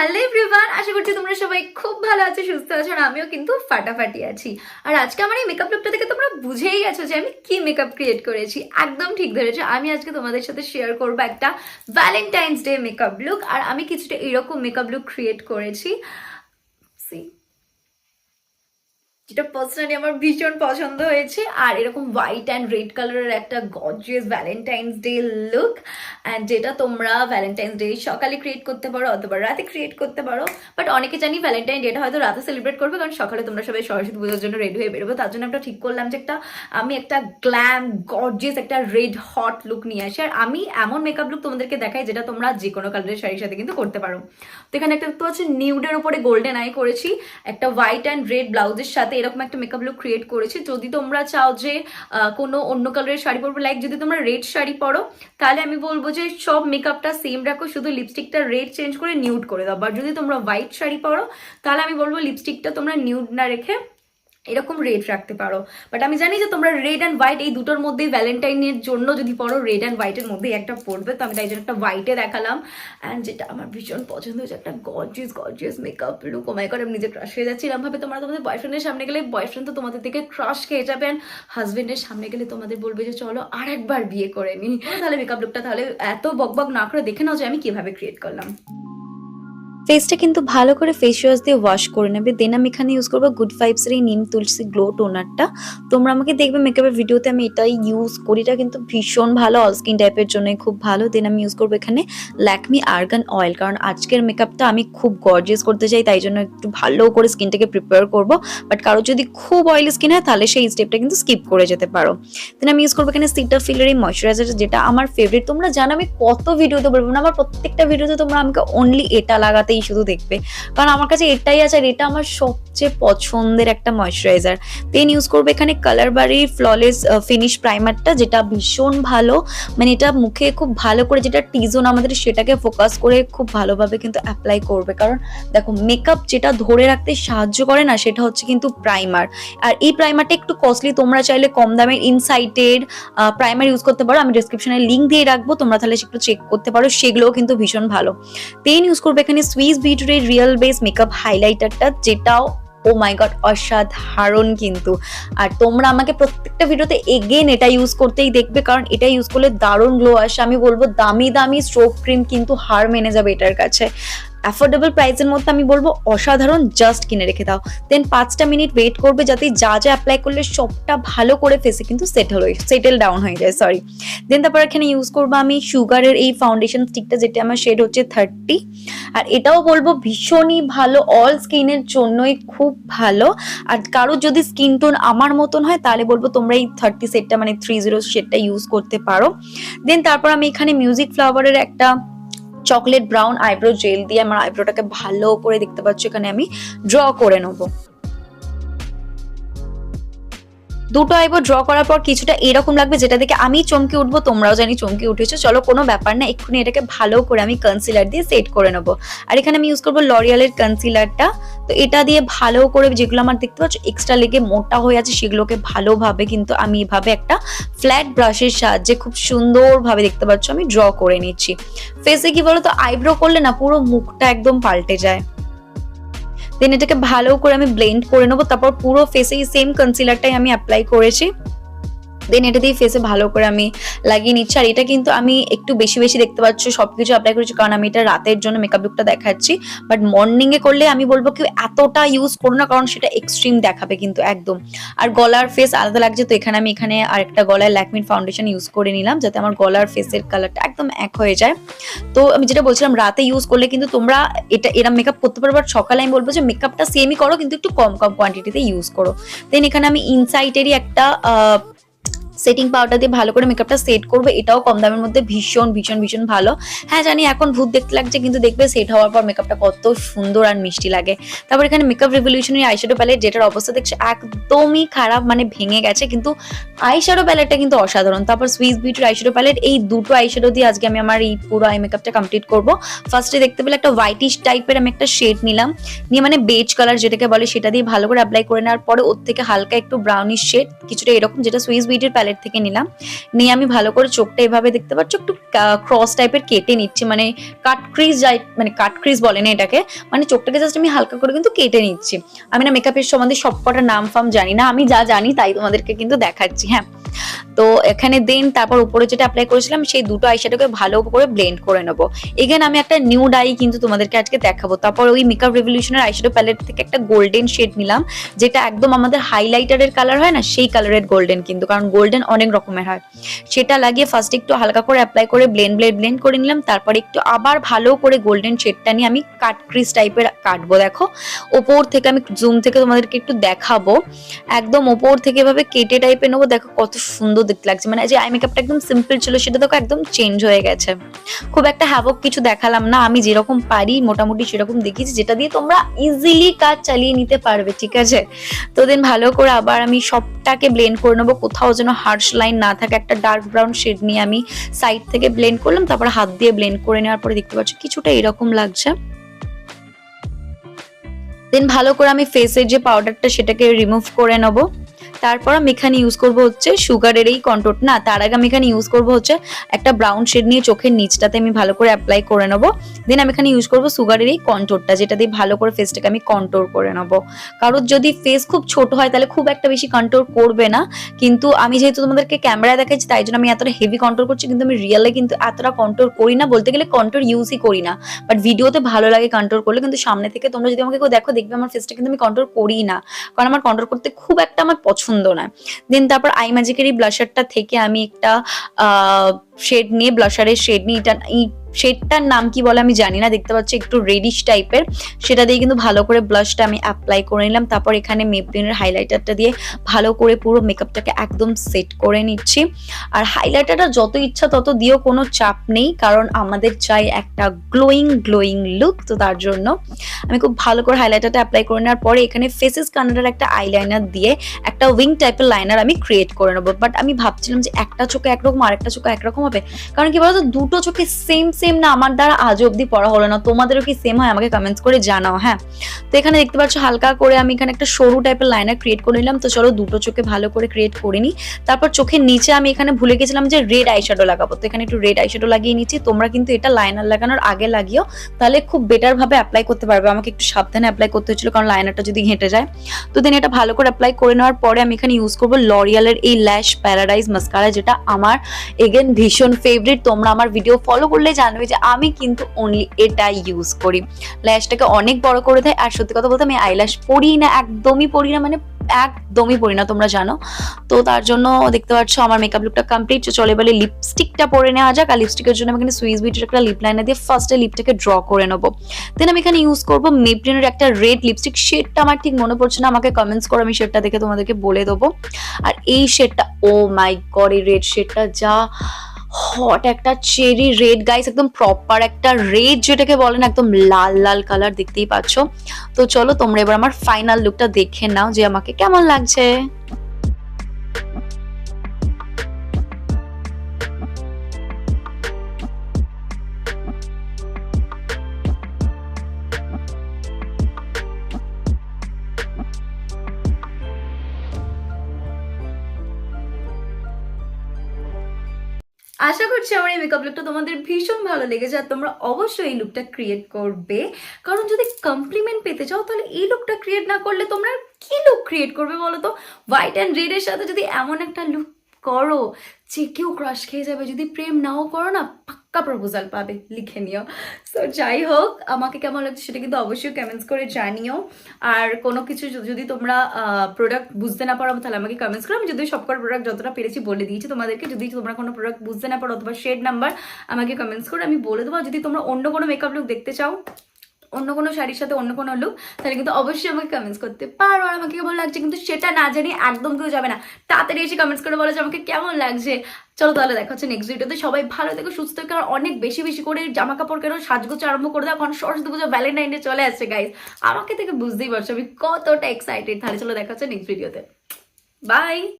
Hello everyone আশা করছি তোমরা সবাই খুব ভালো আছো, সুস্থ আছো, আর আমিও কিন্তু ফাটাফাটি আছি। আর আজকে আমার এই মেকআপ লুকটা থেকে তোমরা বুঝেই গেছো যে আমি কি মেকআপ ক্রিয়েট করেছি। একদম ঠিক ধরেছো, আমি আজকে তোমাদের সাথে শেয়ার করব একটা ভ্যালেন্টাইন্স ডে মেকআপ লুক আর আমি কিছুটা এরকম মেকআপ লুক ক্রিয়েট করেছি। যেটা পার্সোনালি আমার ভীষণ পছন্দ হয়েছে। আর এরকম হোয়াইট অ্যান্ড রেড কালারের একটা gorgeous Valentine's day look and যেটা তোমরা ভ্যালেন্টাইন্স ডে সকালে ক্রিয়েট করতে পারো অথবা রাতে ক্রিয়েট করতে পারো। বাট অনেকে জানি ভ্যালেন্টাইন ডেটা হয়তো রাতে সেলিব্রেট করবে কারণ সকালে তোমরা সবাই সরস্বতী পুজোর জন্য রেডি হয়ে বেরোবো। তার জন্য আমরা ঠিক করলাম যে একটা, আমি একটা গ্ল্যাম গর্জিয়াস একটা রেড হট লুক নিয়ে আসি। আর আমি এমন মেকআপ লুক তোমাদেরকে দেখাই যেটা তোমরা যে কোনো কালারের শাড়ির সাথে কিন্তু করতে পারো। তো এখানে একটা, দেখতে পাচ্ছি নিউডের উপরে গোল্ডেন আই করেছি। একটা হোয়াইট অ্যান্ড রেড ব্লাউজের সাথে এরকম একটা মেকআপ লুক ক্রিয়েট করেছি। যদি তোমরা চাও যে কোনো অন্য কালারের শাড়ি পরবো লাইক যদি তোমরা রেড শাড়ি পরো, তাহলে আমি বলব যে সব মেকআপটা সেম রাখো, শুধু লিপস্টিকটা রেড চেঞ্জ করে নিউড করে দাও। বা যদি তোমরা হোয়াইট শাড়ি পরো, তাহলে আমি বলব লিপস্টিকটা তোমরা নিউড না রেখে এরকম রেড রাখতে পারো। বাট আমি জানি যে তোমরা রেড অ্যান্ড হোয়াইট এই দুটোর মধ্যেই ভ্যালেন্টাইনের জন্য যদি পড়ো রেড অ্যান্ড হোয়াইটের মধ্যেই একটা পড়বে। তো আমি তাই জন্য একটা হোয়াইটে দেখালাম। অ্যান্ড যেটা আমার ভীষণ পছন্দ হয়েছে একটা gorgeous gorgeous makeup look oh my God আমি নিজে ক্রাশ হয়ে যাচ্ছি। এরকম ভাবে তোমরা তোমাদের বয়ফ্রেন্ডের সামনে গেলে বয়ফ্রেন্ড তো তোমাদের থেকে ক্রাশ খেয়ে যাবে। অ্যান্ড হাজবেন্ডের সামনে গেলে তোমাদের বলবে যে, চলো আর একবার বিয়ে করে নি। তাহলে মেকআপ লুকটা তাহলে এত বকবক না করে দেখে নাও যে আমি কীভাবে ক্রিয়েট করলাম। ফেসটা কিন্তু ভালো করে ফেস ওয়াশ দিয়ে ওয়াশ করে নেবে। দেন আমি এখানে ইউজ করব গুড ফাইভসের এই নিম তুলসি গ্লো টোনারটা তোমরা আমাকে দেখবে মেকআপের ভিডিওতে আমি এটাই ইউজ করি। এটা কিন্তু ভীষণ ভালো অল স্কিন টাইপের জন্য খুব ভালো। দেন আমি ইউজ করব এখানে ল্যাকমি আর্গান অয়েল কারণ আজকের মেকআপটা আমি খুব গর্জিয়াস করতে চাই, তাই জন্য একটু ভালো করে স্কিনটাকে প্রিপেয়ার করব। বাট কারও যদি খুব অয়েলি স্কিন হয়, তাহলে সেই স্টেপটা কিন্তু স্কিপ করে যেতে পারো। দেন আমি ইউজ করব এখানে সিটা ফিলের এই ময়শ্চারাইজার যেটা আমার ফেভারিট তোমরা জানো আমি কত ভিডিওতে বলব না, আমার প্রত্যেকটা ভিডিওতে তোমরা আমাকে অনলি এটা লাগাতেই শুধু দেখবে। কারণ আমার কাছে এটাই আছে আর এটা আমার সবচেয়ে পছন্দের একটা ময়শ্চারাইজার দেন ইউজ করব এখানে কালার বাড়ির ফ্ললেস ফিনিশ প্রাইমারটা যেটা ভীষণ ভালো। মানে এটা মুখে খুব ভালো করে যেটা টিজোন আমাদের সেটাকে ফোকাস করে খুব ভালোভাবে কিন্তু অ্যাপ্লাই করবে। কারণ দেখো মেকআপ যেটা ধরে রাখতে সাহায্য করে না সেটা হচ্ছে কিন্তু প্রাইমার আর এই প্রাইমারটা একটু কস্টলি তোমরা চাইলে কম দামের ইনসাইটেড প্রাইমার ইউজ করতে পারো। আমি ডিসক্রিপশনে লিঙ্ক দিয়ে রাখব, তোমরা তাহলে সেগুলো চেক করতে পারো, সেগুলোও কিন্তু ভীষণ ভালো। দেন ইউজ করবে এখানে সুইস বিউটির রিয়েল বেস মেকআপ হাইলাইটারটা যেটাও ও মাই গড অসাধারণ কিন্তু। আর তোমরা আমাকে প্রত্যেকটা ভিডিওতে এগেন এটা ইউজ করতেই দেখবে, কারণ এটা ইউজ করলে দারুণ গ্লো আসে। আমি বলব দামি দামি স্ট্রোক ক্রিম কিন্তু হার মেনে যাবে এটার কাছে। অ্যাফোর্ডেবল প্রাইসের মধ্যে আমি বলব অসাধারণ জাস্ট কিনে রেখে দাও। দেন পাঁচটা মিনিট ওয়েট করবে যাতে যা যা অ্যাপ্লাই করলে সবটা ভালো করে ফেসে কিন্তু সেটেল হয়ে সেটেল ডাউন হয়ে যায় সরি দেন তারপর এখানে ইউজ করব আমি সুগারের এই ফাউন্ডেশন স্টিকটা যেটা আমার শেড হচ্ছে থার্টি আর এটাও বলব ভীষণই ভালো অল স্কিনের জন্যই খুব ভালো। আর কারোর যদি স্কিন টোন আমার মতন হয়, তাহলে বলব তোমরা এই থার্টি সেটটা মানে থ্রি জিরো সেটটা ইউজ করতে পারো। দেন তারপর আমি এখানে মিউজিক ফ্লাওয়ারের একটা চকলেট ব্রাউন আইব্রো জেল দিয়ে আমার আইব্রোটাকে ভালো করে দেখতে পাচ্ছি, এখানে আমি ড্র করে নেব। দুটো আইব্রো ড্র করার পর কিছুটা এরকম লাগবে যেটা দেখে আমি চমকে উঠবো, তোমরাও জানি চমকে উঠেছো। চলো, কোনো ব্যাপার না, এক্ষুনি এটাকে ভালো করে আমি কনসিলার দিয়ে সেট করে নেব। আর এখানে আমি ইউজ করব লরিয়ালের কনসিলারটা তো এটা দিয়ে ভালো করে যেগুলো আমার দেখতে পাচ্ছ এক্সট্রা লেগে মোটা হয়ে আছে, সেগুলোকে ভালোভাবে কিন্তু আমি এভাবে একটা ফ্ল্যাট ব্রাশের সাহায্যে খুব সুন্দরভাবে দেখতে পাচ্ছ, আমি ড্র করে নিচ্ছি। ফেসে কি বলো তো আইব্রো করলে না পুরো মুখটা একদম পাল্টে যায়। দেন এটাকে ভালো করে আমি ব্লেন্ড করে নেব, তারপর পুরো ফেসে এই সেম কনসিলারটাই আমি অ্যাপ্লাই করেছি। দেন এটা দিয়ে ফেসে ভালো করে আমি লাগিয়ে নিচ্ছি। আর এটা কিন্তু আমি একটু বেশি বেশি দেখতে পাচ্ছ, সবকিছু অ্যাপ্লাই করেছি কারণ আমি এটা রাতের জন্য মেকআপ লুকটা দেখাচ্ছি। বাট মর্নিং এ করলে আমি বলব কি এতটা ইউজ করো না, কারণ সেটা এক্সট্রিম দেখাবে কিন্তু একদম। আর গলার ফেস আলাদা লাগছে, তো এখানে আমি এখানে আরেকটা গলায় ল্যাকমিন ফাউন্ডেশন ইউজ করে নিলাম, যাতে আমার গলার ফেসের কালারটা একদম এক হয়ে যায়। তো আমি যেটা বলছিলাম, রাতে ইউজ করলে কিন্তু তোমরা এটা এরা মেকআপ করতে পারো বাট সকালে আমি বলব যে মেকআপটা সেমই করো, কিন্তু একটু কম কম কোয়ান্টিটিতে ইউজ করো। দেন এখানে আমি ইনসাইটেরই একটা সেটিং পাউডার দিয়ে ভালো করে মেকআপটা সেট করবে। এটাও কম দামের মধ্যে, ভীষণ ভীষণ ভীষণ ভালো। হ্যাঁ জানি এখন ভূত দেখতে লাগছে, কিন্তু দেখবে সেট হওয়ার পর মেকআপটা কত সুন্দর আর মিষ্টি লাগে। তারপর এখানে মেকআপ রেভলিউশনের আইশ্যাডো প্যালেট যেটার অবস্থা দেখছে একদমই খারাপ মানে ভেঙে গেছে, কিন্তু আইশ্যাডো প্যালেটটা কিন্তু অসাধারণ। তারপর সুইস বিউটির আইশ্যাডো প্যালেট এই দুটো আইশ্যাডো দিয়ে আজকে আমি আমার এই পুরো আই মেকআপটা কমপ্লিট করব। ফার্স্টে দেখতে পেলে একটা হোয়াইটিশ টাইপের আমি একটা শেড নিলাম। নিয়ে মানে বেজ কালার যেটাকে বলে, সেটা দিয়ে ভালো করে অ্যাপ্লাই করে নেওয়ার পরে ওর থেকে হালকা একটু ব্রাউনিশ শেড কিছুটা এরকম, যেটা সুইস বিউটির প্যালেট প্যালেট থেকে নিলাম। নিয়ে আমি ভালো করে চোখটা এভাবে দেখতে পাচ্ছ, একটু ক্রস টাইপের কেটে নিচ্ছি। মানে কাট ক্রিজ যাই মানে কাট ক্রিজ বলে না এটাকে। মানে চোখটাকে জাস্ট আমি হালকা করে কিন্তু কেটে নিচ্ছি। আমি না মেকআপের সম্বন্ধে সবকটা নাম ফাম জানি না। আমি যা জানি তাই তোমাদেরকে কিন্তু দেখাচ্ছি হ্যাঁ। তো এখানে দেন তারপর উপরে যেটা অ্যাপ্লাই করেছিলাম, সেই দুটো আইশ্যাডোকে ভালো করে ব্লেন্ড করে নেব। এখানে আমি একটা নিউ ডাই কিন্তু তোমাদেরকে আজকে দেখাবো। তারপর ওই মেকআপ রেভলিউশনের আইশ্যাডো প্যালেট থেকে একটা গোল্ডেন শেড নিলাম, যেটা একদম আমাদের হাইলাইটারের কালার হয় না, সেই কালারের গোল্ডেন কিন্তু, কারণ গোল্ডেন অনেক রকমের হয়। সেটা লাগিয়ে ফার্স্ট একটু হালকা করে অ্যাপ্লাই করে ব্লেন্ড ব্লেন্ড ব্লেন্ড করে নিলাম, তারপর একটু আবার ভালো করে গোল্ডেন শেডটা নিয়ে আমি কাট ক্রিস টাইপের কাটবো, দেখো। ওপর থেকে আমি জুম থেকে তোমাদেরকে একটু দেখাবো। একদম ওপর থেকে এভাবে কেটে টাইপের নেব, দেখো কত সুন্দর দেখতে লাগছে। মানে যে আই মেকআপটা একদম সিম্পল ছিল, সেটা দেখো একদম চেঞ্জ হয়ে গেছে। খুব একটা হ্যাভক কিছু দেখালাম না। আমি যেরকম পারি, মোটামুটি সেরকম দেখিয়েছি, যেটা দিয়ে তোমরা ইজিলি কাজ চালিয়ে নিতে পারবে, ঠিক আছে? তো দেন ভালো করে আবার আমি সবটাকে ব্লেন্ড করে নেব। কোথাও যেন হার্শ লাইন না থাকে, একটা ডার্ক ব্রাউন শেড নিয়ে আমি সাইড থেকে ব্লেন্ড করলাম, তারপর হাত দিয়ে ব্লেন্ড করে নেওয়ার পরে দেখতে পাচ্ছ কিছুটা এরকম লাগছে। দেন ভালো করে আমি ফেসের যে পাউডারটা সেটাকে রিমুভ করে নেব। তারপর আমি এখানে ইউজ করব হচ্ছে সুগারের এই কন্ট্রোট না, তার আগে আমি এখানে ইউজ করব হচ্ছে একটা ব্রাউন শেড নিয়ে চোখের নিচটাতে আমি ভালো করে অ্যাপ্লাই করে নেব। দেন আমি এখানে ইউজ করব সুগারের এই কন্ট্রোরটা যেটা দিয়ে ভালো করে ফেসটাকে আমি কন্ট্রোল করে নেব। কারোর যদি ফেস খুব ছোট হয়, তাহলে খুব একটা বেশি কন্ট্রোল করবে না। কিন্তু আমি যেহেতু তোমাদেরকে ক্যামেরায় দেখাচ্ছি, তাই জন্য আমি এতটা হেভি কন্ট্রোল করছি, কিন্তু আমি রিয়েলে কিন্তু এতটা কন্ট্রোল করি না। বলতে গেলে কন্ট্রোল ইউজই করি না। বাট ভিডিওতে ভালো লাগে কন্ট্রোল করলে, কিন্তু সামনে থেকে তোমরা যদি আমাকে কেউ দেখো, দেখবে আমার ফেসটা কিন্তু আমি কন্ট্রোল করি না। কারণ আমার কন্ট্রোল করতে খুব একটা আমার পছন্দ না। দেন তারপর আই ম্যাজিকের এই ব্লাশারটা থেকে আমি একটা শেড নিয়ে, ব্লাশারের শেড নিয়ে এটা শেডটার নাম কি বলে আমি জানি না, দেখতে পাচ্ছি একটু রেডিশ টাইপের সেটা দিয়ে কিন্তু ভালো করে ব্লাশটা আমি অ্যাপ্লাই করে নিলাম। তারপর এখানে মেপলিনের হাইলাইটারটা দিয়ে ভালো করে পুরো মেকআপটাকে একদম সেট করে নিচ্ছি। আর হাইলাইটারটা যত ইচ্ছা তত দিয়েও কোনো চাপ নেই, কারণ আমাদের চাই একটা গ্লোয়িং গ্লোয়িং লুক তো তার জন্য আমি খুব ভালো করে হাইলাইটারটা অ্যাপ্লাই করে নেওয়ার পরে এখানে ফেসেস কানাডার একটা আইলাইনার দিয়ে একটা উইং টাইপের লাইনার আমি ক্রিয়েট করে নেব। বাট আমি ভাবছিলাম যে একটা চোখে একরকম আর একটা চোখে একরকম হবে। কারণ কি বলতো, দুটো চোখে সেম সেম না, আমার দ্বারা আজ অব্দি পড়া হলো না। তোমাদেরও কি সেম হয়? আমাকে কমেন্টস করে জানাও হ্যাঁ? তো এখানে দেখতে পাচ্ছ, হালকা করে আমি এখানে একটা সরু টাইপের লাইনার ক্রিয়েট করে নিলাম। তো চলো দুটো চোখে ভালো করে ক্রিয়েট করে নিই। তারপর চোখের নিচে আমি এখানে ভুলে গেছিলাম যে রেড আইশ্যাডো লাগাবো। তো এখানে একটু রেড আইশ্যাডো লাগিয়ে নিচ্ছি। তোমরা কিন্তু এটা লাইনার লাগানোর আগে লাগিও। তাহলে খুব বেটার ভাবে অ্যাপ্লাই করতে পারবে। আমাকে একটু সাবধানে অ্যাপ্লাই করতে হচ্ছিল কারণ লাইনারটা যদি ঘেঁটে যায়। তো দেন এটা ভালো করে অ্যাপ্লাই করে নেওয়ার পরে আমি এখানে ইউজ করব লরিয়ালের এই ল্যাশ প্যারাডাইজ মাস্কারা যেটা আমার এগেন ভীষণ ফেভারিট তোমরা আমার ভিডিও ফলো করলে জানবে যে আমি কিন্তু অনলি এটাই ইউজ করি। ল্যাশটাকে অনেক বড় করে দেয়, আর সত্যি কথা বলতে আমি আইল্যাশ পরি না, একদমই পরি না মানে একদমই পরি না, তোমরা জানো। তো তার জন্য দেখতে পাচ্ছ আমার মেকআপ লুকটা কমপ্লিট চলে বলে লিপস্টিকটা পরে নেওয়া যাক, আর লিপস্টিকের জন্য আমি এখানে সুইস বিউটির একটা লিপ লাইনার দিয়ে ফার্স্টে লিপটাকে ড্র করে নেব। দেন আমি এখানে ইউজ করব মেপলিনের একটা রেড লিপস্টিক শেডটা আমার ঠিক মনে পড়ছে না, আমাকে কমেন্টস করো, আমি শেডটা দেখে তোমাদেরকে বলে দেবো। আর এই শেডটা ও মাই গড এই রেড শেডটা যা হট একটা চেরি রেড গাইস একদম প্রপার একটা রেড যেটাকে বলেন, একদম লাল লাল কালার দেখতেই পাচ্ছ। তো চলো তোমরা এবার আমার ফাইনাল লুকটা দেখে নাও যে আমাকে কেমন লাগছে। আশা করছি আমার এই মেকআপ লুকটা তোমাদের ভীষণ ভালো লেগেছে আর তোমরা অবশ্যই এই লুকটা ক্রিয়েট করবে। কারণ যদি কমপ্লিমেন্ট পেতে চাও, তাহলে এই লুকটা ক্রিয়েট না করলে তোমরা কি লুক ক্রিয়েট করবে বলো তো? হোয়াইট অ্যান্ড রেডের সাথে যদি এমন একটা লুক করো, যে কেউ ক্রাশ খেয়ে যাবে, যদি প্রেম নাও করো না পাক্কা প্রপোজাল পাবে, লিখে নিও। সো যাই হোক, আমাকে কেমন লাগছে সেটা কিন্তু অবশ্যই কমেন্টস করে জানিও। আর কোনো কিছু যদি তোমরা প্রোডাক্ট বুঝতে না পারো, তাহলে আমাকে কমেন্টস করো। আমি যদি সবকটা প্রোডাক্ট যতটা পেরেছি বলে দিয়েছি তোমাদেরকে। যদি তোমরা কোনো প্রোডাক্ট বুঝতে না পারো অথবা শেড নাম্বার আমাকে কমেন্টস করে। আমি বলে দেবো। যদি তোমরা অন্য কোনো মেকআপ লুক দেখতে চাও অন্য কোনো শাড়ির সাথে অন্য কোনো লুক তাহলে কিন্তু অবশ্যই আমাকে কমেন্টস করতে পারো। আর আমাকে কেমন লাগছে কিন্তু সেটা না জানি একদম কেউ যাবে না। তাড়াতাড়ি এসে কমেন্টস করে বলো যে আমাকে কেমন লাগছে। চলো তাহলে দেখা হচ্ছে নেক্সট ভিডিওতে সবাই ভালো থেকো, সুস্থ থেকো, আর অনেক বেশি বেশি করে জামা কাপড় কেন, সাজগোজ আরম্ভ করে দাও, কারণ সরস্বতী পুজো ভ্যালেন্টাইন ডে চলে আসছে গাইজ আমাকে থেকে বুঝতেই পারছ, আমি কতটা এক্সাইটেড তাহলে চলো দেখা হচ্ছে নেক্সট ভিডিওতে বাই